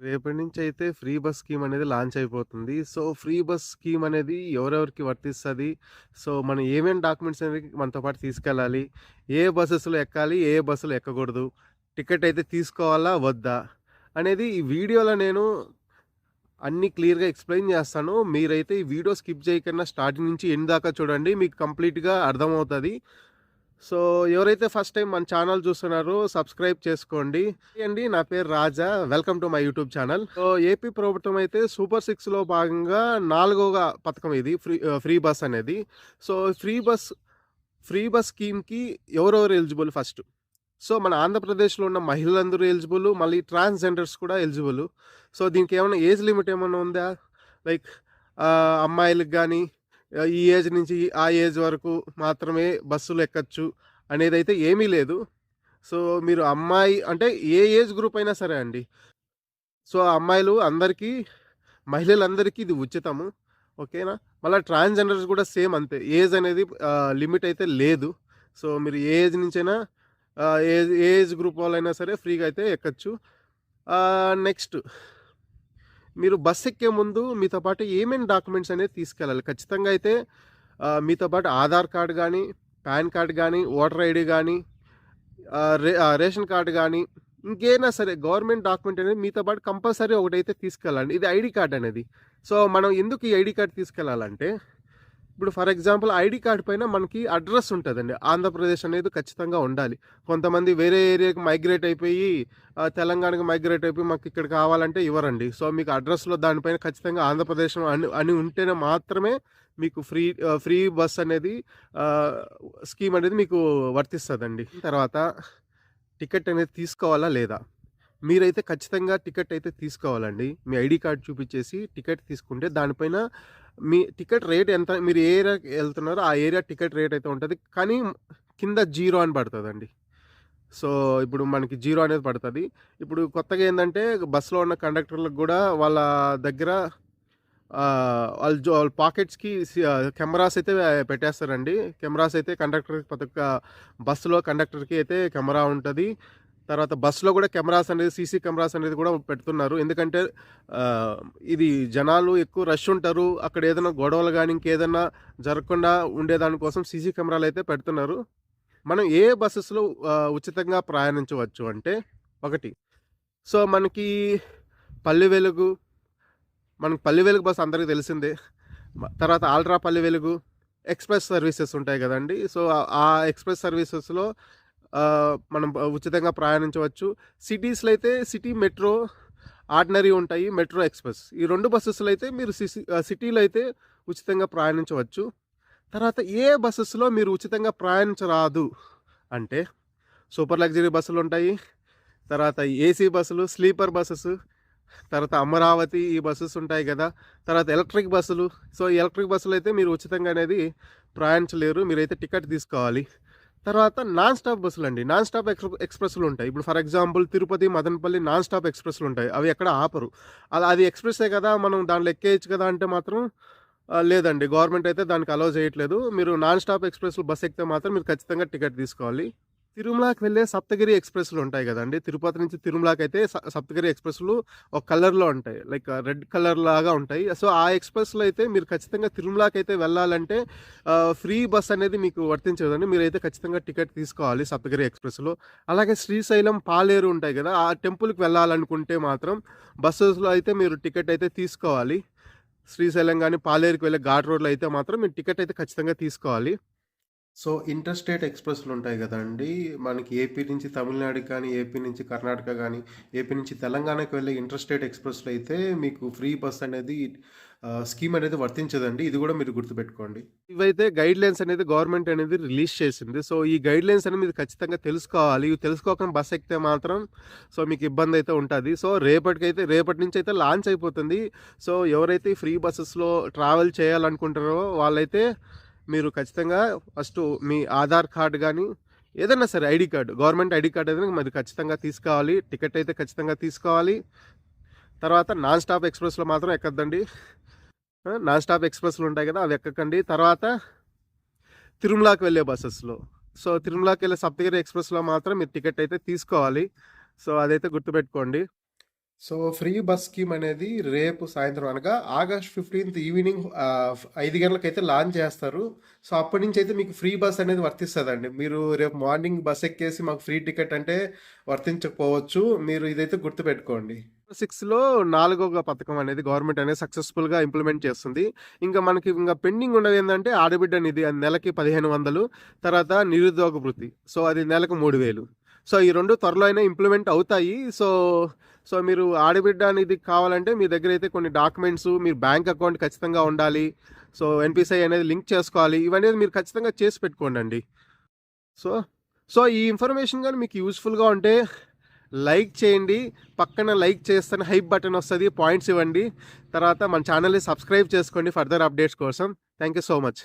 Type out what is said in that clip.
రేపటి నుంచి అయితే ఫ్రీ బస్ స్కీమ్ అనేది లాంచ్ అయిపోతుంది. సో, ఫ్రీ బస్ స్కీమ్ అనేది ఎవరెవరికి వర్తిస్తుంది సో, మనం ఏమేమి డాక్యుమెంట్స్ అనేవి మనతో పాటు తీసుకెళ్ళాలి? ఏ బస్సెస్లో ఎక్కాలి? ఏ బస్సులో ఎక్కకూడదు? టికెట్ అయితే తీసుకోవాలా? వద్దా? అనేది ఈ వీడియోలో నేను అన్నీ క్లియర్‌గా ఎక్స్‌ప్లెయిన్ చేస్తాను. మీరైతే ఈ వీడియో స్కిప్ చేయకుండా స్టార్టింగ్ నుంచి ఎండ్ దాకా చూడండి. మీకు కంప్లీట్‌గా అర్థమవుతుంది సో, ఎవరైతే ఫస్ట్ టైం మన ఛానల్ చూస్తున్నారో సబ్స్క్రైబ్ చేసుకోండి. అండి నా పేరు Raja. Welcome to my YouTube channel. So, AP ప్రభుత్వం అయితే సూపర్ సిక్స్‌లో భాగంగా నాలుగవ పథకం ఇది ఫ్రీ ఫ్రీ బస్ అనేది. So, free bus free bus స్కీమ్‌కి ఎవరెవరు ఎలిజిబుల్ ఫస్ట్? సో, మన ఆంధ్రప్రదేశ్‌లో ఉన్న మహిళలందరూ ఎలిజిబుల్. మళ్ళీ ట్రాన్స్‌జెండర్స్ కూడా ఎలిజిబుల్. సో, దీనికి ఏమైనా ఏజ్ లిమిట్ ఏమైనా ఉందా? లైక్ అమ్మాయిలకు కానీ ఈ ఏజ్ నుంచి ఆ ఏజ్ వరకు మాత్రమే బస్సులు ఎక్కచ్చు అయితే ఏమీ లేదు. సో, మీరు అమ్మాయి అంటే ఏ ఏజ్ గ్రూప్ అయినా సరే అండి. సో, అమ్మాయిలు అందరికీ మహిళలందరికీ ఇది ఉచితము. ఓకేనా? మళ్ళీ ట్రాన్స్‌జెండర్స్ కూడా సేమ్ అంతే. ఏజ్ అనేది లిమిట్ అయితే లేదు. సో, మీరు ఏ ఏజ్ నుంచైనా ఏజ్ ఏ ఏజ్ గ్రూప్ వాళ్ళైనా సరే ఫ్రీగా అయితే ఎక్కచ్చు. నెక్స్ట్ మీరు బస్ ఎక్కే ముందు మీతో పాటు ఏమేం డాక్యుమెంట్స్ అనేది తీసుకెళ్ళాలి. ఖచ్చితంగా అయితే మీతో పాటు ఆధార్ కార్డ్ కానీ పాన్ కార్డ్ కానీ ఓటర్ ఐడి కానీ రే రేషన్ కార్డు కానీ ఇంకేమైనా సరే గవర్నమెంట్ డాక్యుమెంట్ అనేది మీతో పాటు కంపల్సరీ ఒకటైతే తీసుకెళ్ళండి. ఇది ఐడి కార్డ్ అనేది. సో, మనం ఎందుకు ఈ ఐడి కార్డ్ తీసుకెళ్ళాలంటే, ఇప్పుడు ఫర్ ఎగ్జాంపుల్ ఐడి కార్డ్ పైన మనకి అడ్రస్ ఉంటుందండి ఆంధ్రప్రదేశ్ అనేది ఖచ్చితంగా ఉండాలి. కొంతమంది వేరే ఏరియాకి మైగ్రేట్ అయిపోయి తెలంగాణకి మైగ్రేట్ అయిపోయి మాకు ఇక్కడ కావాలంటే ఇవ్వరండి. సో, మీకు అడ్రస్‌లో దానిపైన ఖచ్చితంగా ఆంధ్రప్రదేశ్ అని అని ఉంటేనే మాత్రమే మీకు ఫ్రీ ఫ్రీ బస్ అనేది స్కీమ్ అనేది మీకు వర్తిస్తుందండి తర్వాత టికెట్ అనేది తీసుకోవాలా లేదా? మీరైతే ఖచ్చితంగా టికెట్ అయితే తీసుకోవాలండి. మీ ఐడి కార్డ్ చూపించేసి టికెట్ తీసుకుంటే దానిపైన మీ టికెట్ రేట్ ఎంత మీరు ఏ ఏరియాకి వెళ్తున్నారో ఆ ఏరియా టికెట్ రేట్ అయితే ఉంటుంది. కానీ కింద జీరో అని పడుతుందండి. సో, ఇప్పుడు మనకి జీరో అనేది పడుతుంది. ఇప్పుడు కొత్తగా ఏంటంటే బస్సులో ఉన్న కండక్టర్‌లకు కూడా వాళ్ళ దగ్గర వాళ్ళ జో వాళ్ళ పాకెట్స్‌కి కెమెరాస్ అయితే పెట్టేస్తారండి. కెమెరాస్ అయితే కండక్టర్‌కి ప్రతి ఒక్క బస్సులో కండక్టర్‌కి అయితే కెమెరా ఉంటుంది. తర్వాత బస్సులో కూడా కెమెరాస్ అనేది సీసీ కెమెరాస్ అనేది కూడా పెడుతున్నారు. ఎందుకంటే ఇది జనాలు ఎక్కువ రష్ ఉంటారు. అక్కడ ఏదైనా గొడవలు కానీ ఇంకేదైనా జరగకుండా ఉండేదానికోసం సీసీ కెమెరాలు అయితే పెడుతున్నారు. మనం ఏ బస్సెస్లో ఉచితంగా ప్రయాణించవచ్చు అంటే, ఒకటి సో, మనకి పల్లె వెలుగు మనకి పల్లె వెలుగు బస్సు అందరికీ తెలిసిందే. తర్వాత ultra Palle Velugu, express services ఉంటాయి కదండి సో, ఆ ఎక్స్‌ప్రెస్ సర్వీసెస్‌లో మనం ఉచితంగా ప్రయాణించవచ్చు. సిటీస్‌లో అయితే సిటీ మెట్రో, ఆర్డినరీ ఉంటాయి. Metro express. ఈ రెండు బస్సెస్లో అయితే మీరు సిటీలో అయితే ఉచితంగా ప్రయాణించవచ్చు. తర్వాత ఏ బస్సెస్లో మీరు ఉచితంగా ప్రయాణించరాదు అంటే, సూపర్ లగ్జరీ బస్సులు ఉంటాయి తర్వాత ఏసీ బస్సులు, స్లీపర్ బస్సెస్ తర్వాత అమరావతి ఈ బస్సెస్ ఉంటాయి కదా తర్వాత ఎలక్ట్రిక్ బస్సులు. సో, ఎలక్ట్రిక్ బస్సులు అయితే మీరు ఉచితంగా అనేది ప్రయాణించలేరు. మీరైతే టికెట్ తీసుకోవాలి. తర్వాత నాన్ స్టాప్ బస్సులండి. నాన్ స్టాప్ ఎక్స్ ఎక్స్‌ప్రెస్‌లుంటాయి. ఇప్పుడు for example Tirupati, Madanapalle non stop ఎక్స్ప్రెస్లు ఉంటాయి అవి ఎక్కడ ఆపరు. అలా అది ఎక్స్‌ప్రెస్సే కదా! మనం దాంట్లో ఎక్కేయచ్చు కదా! అంటే మాత్రం లేదండి. గవర్నమెంట్ అయితే దానికి అలౌ చేయట్లేదు. మీరు నాన్ స్టాప్ ఎక్స్‌ప్రెస్‌లో బస్ ఎక్కితే మాత్రం మీరు ఖచ్చితంగా టికెట్ తీసుకోవాలి. తిరుమలకి వెళ్ళే సప్తగిరి ఎక్స్‌ప్రెస్‌లు ఉంటాయి కదండి తిరుపతి నుంచి తిరుమలకి స సప్తగిరి ఎక్స్‌ప్రెస్‌లు ఒక కలర్‌లో ఉంటాయి. లైక్ రెడ్ కలర్ లాగా ఉంటాయి. సో, ఆ ఎక్స్‌ప్రెస్‌లో అయితే మీరు ఖచ్చితంగా తిరుమలకి అయితే వెళ్ళాలంటే ఫ్రీ బస్ అనేది మీకు వర్తించదండి. మీరైతే ఖచ్చితంగా టికెట్ తీసుకోవాలి సప్తగిరి ఎక్స్‌ప్రెస్‌లో. అలాగే శ్రీశైలం, పాలేరు ఉంటాయి కదా ఆ టెంపుల్‌కి వెళ్ళాలనుకుంటే మాత్రం బస్సెస్లో అయితే మీరు టికెట్ అయితే తీసుకోవాలి. శ్రీశైలం కానీ పాలేరుకి వెళ్ళే ఘాట్ రోడ్‌లో అయితే మాత్రం మీరు టికెట్ అయితే ఖచ్చితంగా తీసుకోవాలి. సో, ఇంటర్ స్టేట్ ఎక్స్‌ప్రెస్‌లు ఉంటాయి కదండి మనకి ఏపీ నుంచి తమిళనాడుకి కానీ ఏపీ నుంచి కర్ణాటక కానీ ఏపీ నుంచి తెలంగాణకి వెళ్ళే ఇంటర్ స్టేట్ ఎక్స్‌ప్రెస్‌లో అయితే మీకు ఫ్రీ బస్ అనేది స్కీమ్ అనేది వర్తించదండి. ఇది కూడా మీరు గుర్తుపెట్టుకోండి. ఇవైతే గైడ్‌లైన్స్ అనేది గవర్నమెంట్ అనేది రిలీజ్ చేసింది. సో, ఈ గైడ్ లైన్స్ అనేది మీరు ఖచ్చితంగా తెలుసుకోవాలి. ఇవి తెలుసుకోకుండా బస్ ఎక్కితే మాత్రం సో, మీకు ఇబ్బంది అయితే ఉంటుంది సో, రేపటికైతే రేపటి నుంచి అయితే లాంచ్ అయిపోతుంది. సో, ఎవరైతే ఫ్రీ బస్సెస్లో ట్రావెల్ చేయాలనుకుంటారో వాళ్ళైతే మీరు ఖచ్చితంగా ఫస్ట్ మీ ఆధార్ కార్డ్ కానీ ఏదైనా సరే ID card government ID card ఏదైనా మరి ఖచ్చితంగా తీసుకోవాలి. టికెట్ అయితే ఖచ్చితంగా తీసుకోవాలి. తర్వాత నాన్ స్టాప్ ఎక్స్‌ప్రెస్‌లో మాత్రం ఎక్కద్దండి. నాన్ స్టాప్ ఎక్స్‌ప్రెస్‌లు ఉంటాయి కదా అవి ఎక్కకండి. తర్వాత తిరుమలకి వెళ్ళే బస్సెస్లో సో, తిరుమలకి వెళ్ళే సప్తగిరి ఎక్స్‌ప్రెస్‌లో మాత్రం మీరు టికెట్ అయితే తీసుకోవాలి. సో, అదైతే గుర్తుపెట్టుకోండి. సో ఫ్రీ బస్ స్కీమ్ అనేది రేపు సాయంత్రం అనగా ఆగస్ట్ ఫిఫ్టీన్త్ ఈవినింగ్ ఐదు గంటలకైతే లాంచ్ చేస్తారు. సో అప్పటి నుంచి అయితే మీకు ఫ్రీ బస్ అనేది వర్తిస్తుందండి. మీరు రేపు మార్నింగ్ బస్ ఎక్కేసి మాకు ఫ్రీ టికెట్ అంటే వర్తించకపోవచ్చు. మీరు ఇదైతే గుర్తుపెట్టుకోండి. సిక్స్లో నాలుగో పథకం అనేది గవర్నమెంట్ అనేది సక్సెస్ఫుల్గా ఇంప్లిమెంట్ చేస్తుంది. ఇంకా మనకి ఇంకా పెండింగ్ ఉన్నది ఏంటంటే ఆడబిడ్డ నిధి అది నెలకి పదిహేను వందలు తర్వాత నిరుద్యోగ వృత్తి. సో అది నెలకు మూడు వేలు. సో ఈ రెండు త్వరలో అయినా ఇంప్లిమెంట్ అవుతాయి. సో సో మీరు ఆడబిడ్డ అనేది కావాలంటే మీ దగ్గర అయితే కొన్ని డాక్యుమెంట్స్ మీరు బ్యాంక్ అకౌంట్ ఖచ్చితంగా ఉండాలి. సో ఎన్పిసిఐ అనేది లింక్ చేసుకోవాలి. ఇవన్నీ మీరు ఖచ్చితంగా చేసి పెట్టుకోండి అండి సో సో ఈ ఇన్ఫర్మేషన్ కానీ మీకు యూస్ఫుల్గా ఉంటే లైక్ చేయండి. పక్కన లైక్ చేస్తే హైప్ బటన్ వస్తుంది పాయింట్స్ ఇవ్వండి. తర్వాత మన ఛానల్ని సబ్స్క్రైబ్ చేసుకోండి ఫర్దర్ అప్డేట్స్ కోసం. Thank you so much